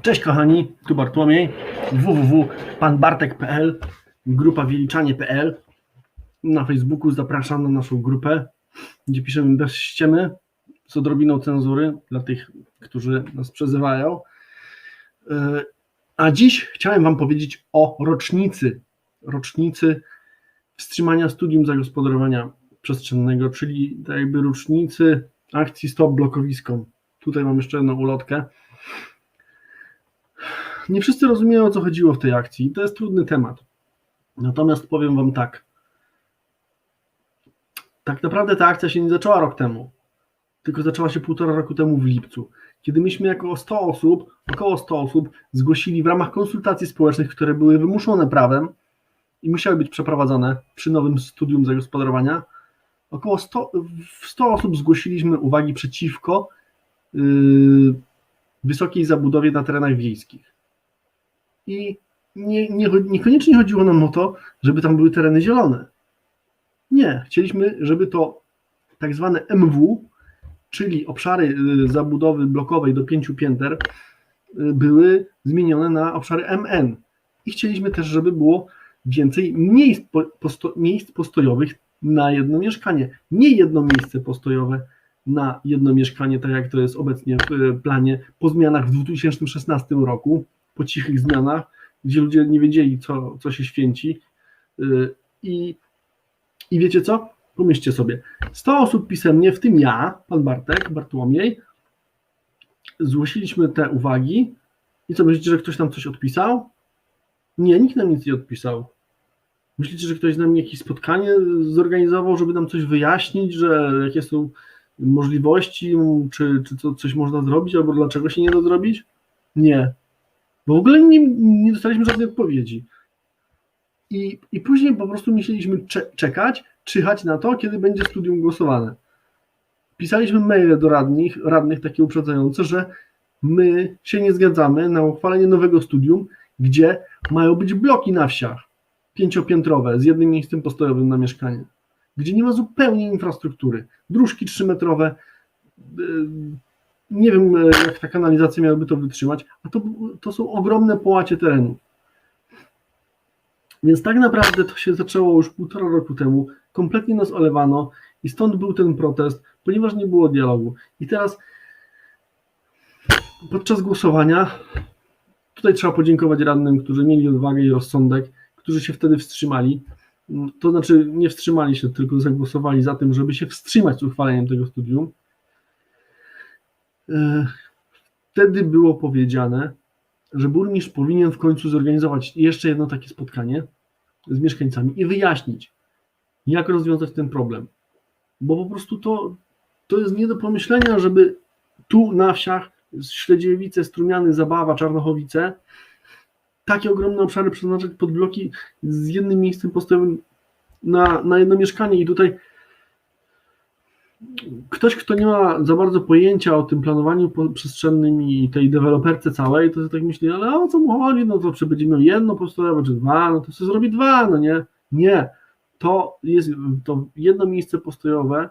Cześć kochani, tu Bartłomiej, www.panbartek.pl, grupa wieliczanie.pl. Na Facebooku zapraszam na naszą grupę, gdzie piszemy bez ściemy, z odrobiną cenzury dla tych, którzy nas przezywają. Yy, A dziś chciałem Wam powiedzieć o rocznicy, rocznicy wstrzymania studium zagospodarowania przestrzennego, czyli tak jakby rocznicy akcji Stop Blokowiskom. Tutaj mam jeszcze jedną ulotkę. Nie wszyscy rozumieją, o co chodziło w tej akcji. To jest trudny temat. Natomiast powiem Wam tak. Tak naprawdę ta akcja się nie zaczęła rok temu, tylko zaczęła się półtora roku temu w lipcu, kiedy myśmy jako 100 osób, około 100 osób, zgłosili w ramach konsultacji społecznych, które były wymuszone prawem i musiały być przeprowadzone przy nowym studium zagospodarowania, około 100, w 100 osób zgłosiliśmy uwagi przeciwko yy, wysokiej zabudowie na terenach wiejskich. I nie, nie, niekoniecznie chodziło nam o to, żeby tam były tereny zielone. Nie, chcieliśmy, żeby to tak zwane MW, czyli obszary y, zabudowy blokowej do pięciu pięter, y, były zmienione na obszary MN. I chcieliśmy też, żeby było więcej miejsc, po- posto, miejsc postojowych na jedno mieszkanie. Nie jedno miejsce postojowe na jedno mieszkanie, tak jak to jest obecnie w y, planie, po zmianach w 2016 roku, po cichych zmianach, gdzie ludzie nie wiedzieli, co, co się święci. Y, I, I wiecie co? Pomyślcie sobie, 100 osób pisemnie, w tym ja, pan Bartek, Bartłomiej, zgłosiliśmy te uwagi i co, myślicie, że ktoś nam coś odpisał? Nie, nikt nam nic nie odpisał. Myślicie, że ktoś z nami jakieś spotkanie zorganizował, żeby nam coś wyjaśnić, że jakie są możliwości, czy, czy to coś można zrobić, albo dlaczego się nie da zrobić? Nie. Bo w ogóle nie, nie dostaliśmy żadnej odpowiedzi. I, I później po prostu musieliśmy cze- czekać, czyhać na to, kiedy będzie studium głosowane. Pisaliśmy maile do radnych, radnych takie uprzedzające, że my się nie zgadzamy na uchwalenie nowego studium, gdzie mają być bloki na wsiach, pięciopiętrowe, z jednym miejscem postojowym na mieszkanie, gdzie nie ma zupełnie infrastruktury, dróżki trzymetrowe, yy, nie wiem, e, jak ta kanalizacja miałaby to wytrzymać, a to, to są ogromne połacie terenu. Więc tak naprawdę to się zaczęło już półtora roku temu, kompletnie nas olewano i stąd był ten protest, ponieważ nie było dialogu. I teraz podczas głosowania, tutaj trzeba podziękować radnym, którzy mieli odwagę i rozsądek, którzy się wtedy wstrzymali. To znaczy nie wstrzymali się, tylko zagłosowali za tym, żeby się wstrzymać z uchwaleniem tego studium. E, Wtedy było powiedziane, że burmistrz powinien w końcu zorganizować jeszcze jedno takie spotkanie z mieszkańcami i wyjaśnić, jak rozwiązać ten problem. Bo po prostu to, to jest nie do pomyślenia, żeby tu na wsiach Śledziewice, Strumiany, Zabawa, Czarnochowice takie ogromne obszary przeznaczać pod bloki z jednym miejscem postojowym na, na jedno mieszkanie i tutaj ktoś, kto nie ma za bardzo pojęcia o tym planowaniu przestrzennym i tej deweloperce całej, to tak myśli, ale o co mu chodzi, no to czy będzie miał jedno postojowe, czy dwa, no to sobie zrobi dwa, no nie. Nie. To jest to jedno miejsce postojowe,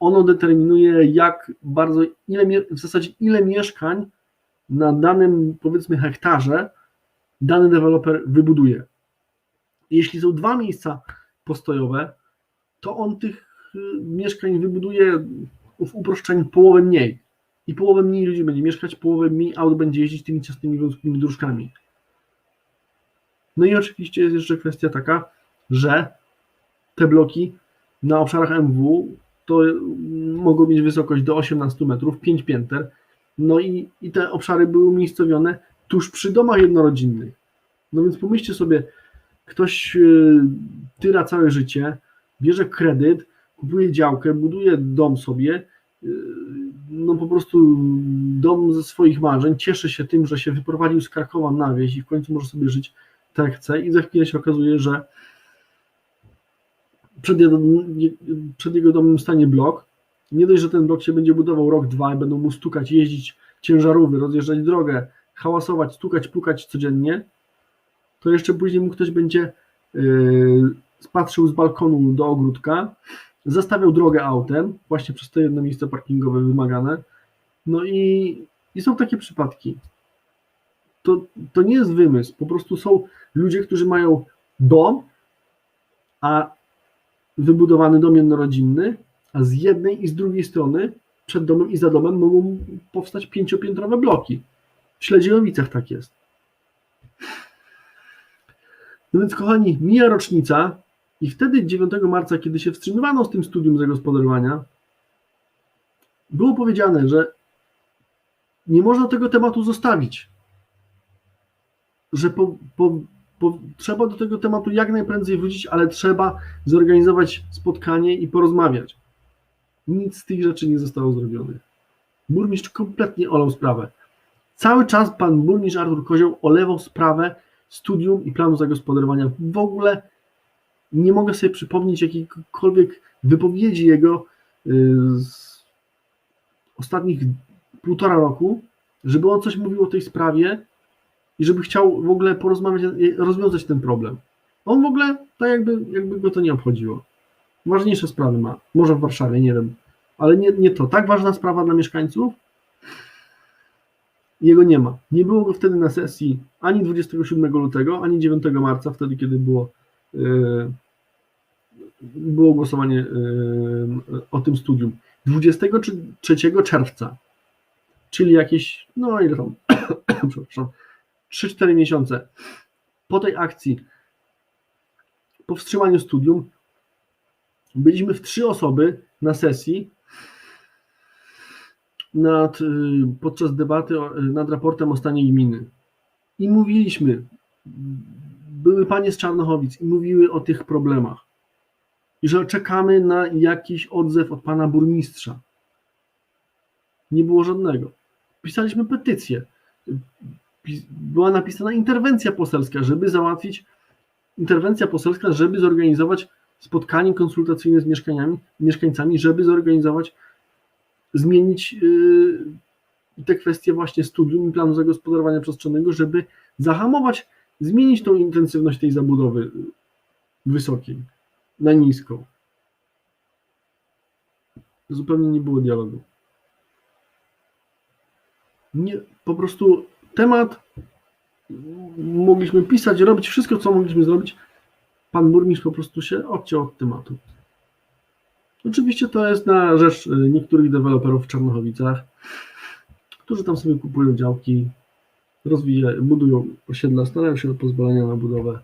ono determinuje jak bardzo, ile, w zasadzie ile mieszkań na danym powiedzmy hektarze dany deweloper wybuduje. Jeśli są dwa miejsca postojowe, to on tych mieszkań wybuduje w uproszczeniu połowę mniej. I połowę mniej ludzi będzie mieszkać, połowę mniej aut będzie jeździć tymi ciasnymi wąskimi dróżkami. No i oczywiście jest jeszcze kwestia taka, że te bloki na obszarach MW to mogą mieć wysokość do 18 metrów, 5 pięter. No i, i te obszary były umiejscowione tuż przy domach jednorodzinnych. No więc pomyślcie sobie, ktoś y, tyra całe życie, bierze kredyt, kupuje działkę, buduje dom sobie, y, no po prostu dom ze swoich marzeń, cieszy się tym, że się wyprowadził z Krakowa na wieś i w końcu może sobie żyć tak jak chce. I za chwilę się okazuje, że przed jego, przed jego domem stanie blok. Nie dość, że ten blok się będzie budował rok, dwa i będą mu stukać, jeździć ciężarówki, rozjeżdżać drogę, hałasować, stukać, pukać codziennie, to jeszcze później mu ktoś będzie yy, z balkonu do ogródka, zastawiał drogę autem, właśnie przez to jedno miejsce parkingowe wymagane. No i, i są takie przypadki. to, to nie jest wymysł. Po prostu są ludzie, którzy mają dom, a wybudowany dom jednorodzinny, a z jednej i z drugiej strony przed domem i za domem mogą powstać pięciopiętrowe bloki. W Śledziejowicach tak jest. No więc, kochani, mija rocznica i wtedy 9 marca, kiedy się wstrzymywano z tym studium zagospodarowania, było powiedziane, że nie można tego tematu zostawić. Że po, po, po, trzeba do tego tematu jak najprędzej wrócić, ale trzeba zorganizować spotkanie i porozmawiać. Nic z tych rzeczy nie zostało zrobione. Burmistrz kompletnie olał sprawę. Cały czas pan burmistrz Artur Kozioł olewał sprawę studium i planu zagospodarowania. W ogóle nie mogę sobie przypomnieć jakiejkolwiek wypowiedzi jego y, z ostatnich półtora roku, żeby on coś mówił o tej sprawie i żeby chciał w ogóle porozmawiać, rozwiązać ten problem. On w ogóle tak jakby, jakby go to nie obchodziło. Ważniejsze sprawy ma. Może w Warszawie, nie wiem. Ale nie, nie to. Tak ważna sprawa dla mieszkańców, jego nie ma. Nie było go wtedy na sesji ani 27 lutego, ani 9 marca, wtedy kiedy było, było głosowanie yy, o tym studium. 23 czerwca, czyli jakieś, no ile tam, przepraszam, 3-4 miesiące po tej akcji, po wstrzymaniu studium, byliśmy w trzy osoby na sesji nad, y, podczas debaty nad raportem o stanie gminy. I mówiliśmy, były panie z Czarnochowic i mówiły o tych problemach. I że czekamy na jakiś odzew od pana burmistrza. Nie było żadnego. Pisaliśmy petycję. Była napisana interwencja poselska, żeby załatwić interwencja poselska, żeby zorganizować spotkanie konsultacyjne z mieszkaniami, mieszkańcami, żeby zorganizować zmienić y, te kwestie właśnie studium i planu zagospodarowania przestrzennego, żeby zahamować, zmienić tą intensywność tej zabudowy wysokiej na niską. Zupełnie nie było dialogu. Nie, po prostu temat mogliśmy pisać, robić wszystko, co mogliśmy zrobić. Pan burmistrz po prostu się odciął od tematu. Oczywiście to jest na rzecz y, niektórych deweloperów w Czarnochowicach, którzy tam sobie kupują działki, rozwijają, budują osiedla, starają się o pozwolenia na budowę.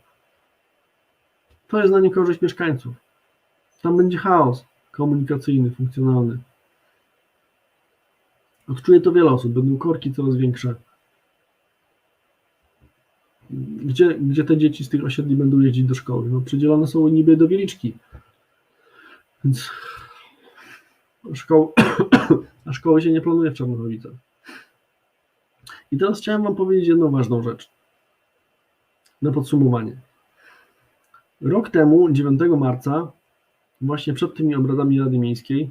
To jest na niekorzyść mieszkańców. Tam będzie chaos komunikacyjny, funkcjonalny. Odczuje to wiele osób, będą korki coraz większe. Gdzie, gdzie te dzieci z tych osiedli będą jeździć do szkoły? No, przydzielone są niby do Wieliczki. Więc szkoł, a szkoły się nie planuje w Czarnochowicach. I teraz chciałem Wam powiedzieć jedną ważną rzecz. Na podsumowanie. Rok temu, 9 marca, właśnie przed tymi obradami Rady Miejskiej,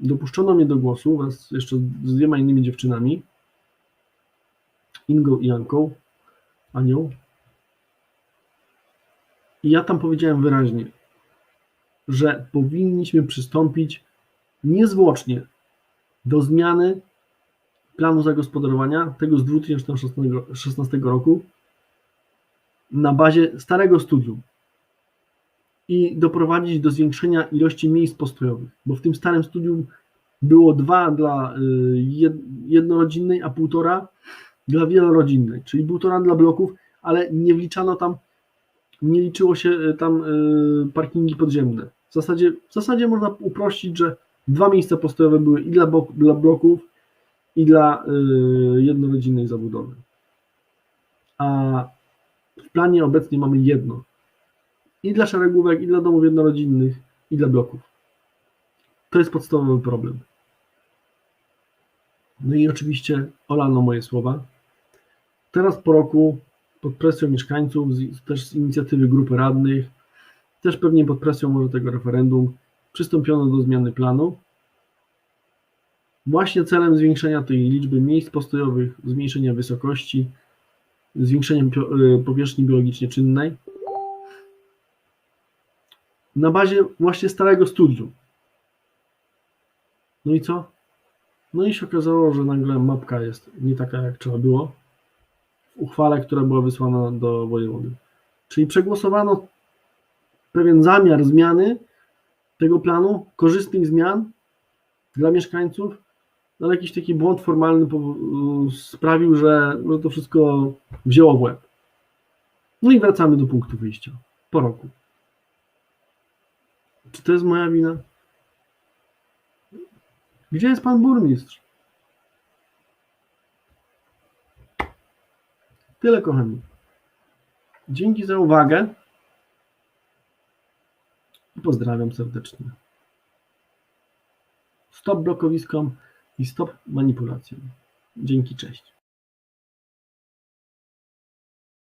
dopuszczono mnie do głosu wraz jeszcze z dwiema innymi dziewczynami, Ingą i Anką, Anią. I ja tam powiedziałem wyraźnie, że powinniśmy przystąpić niezwłocznie do zmiany planu zagospodarowania tego z 2016 roku na bazie starego studium i doprowadzić do zwiększenia ilości miejsc postojowych, bo w tym starym studium było dwa dla y, jednorodzinnej, a półtora dla wielorodzinnej, czyli półtora dla bloków, ale nie wliczano tam, nie liczyło się y, tam y, parkingi podziemne. W zasadzie, w zasadzie można uprościć, że dwa miejsca postojowe były i dla, dla bloków, i dla y, jednorodzinnej zabudowy. A w planie obecnie mamy jedno. I dla szeregówek, i dla domów jednorodzinnych, i dla bloków. To jest podstawowy problem. No i oczywiście olano moje słowa. Teraz po roku, pod presją mieszkańców, też z inicjatywy grupy radnych, też pewnie pod presją może tego referendum, przystąpiono do zmiany planu. Właśnie celem zwiększenia tej liczby miejsc postojowych, zmniejszenia wysokości, zwiększenia e, powierzchni biologicznie czynnej na bazie właśnie starego studium. No i co? No i się okazało, że nagle mapka jest nie taka jak trzeba było. uchwale, która była wysłana do wojewody. Czyli przegłosowano pewien zamiar zmiany tego planu, korzystnych zmian dla mieszkańców, ale jakiś taki błąd formalny sprawił, że, że to wszystko wzięło w łeb. No i wracamy do punktu wyjścia po roku. Czy to jest moja wina? Gdzie jest pan burmistrz? Tyle, kochani. Dzięki za uwagę. Pozdrawiam serdecznie. Stop blokowiskom i stop manipulacjom. Dzięki, cześć.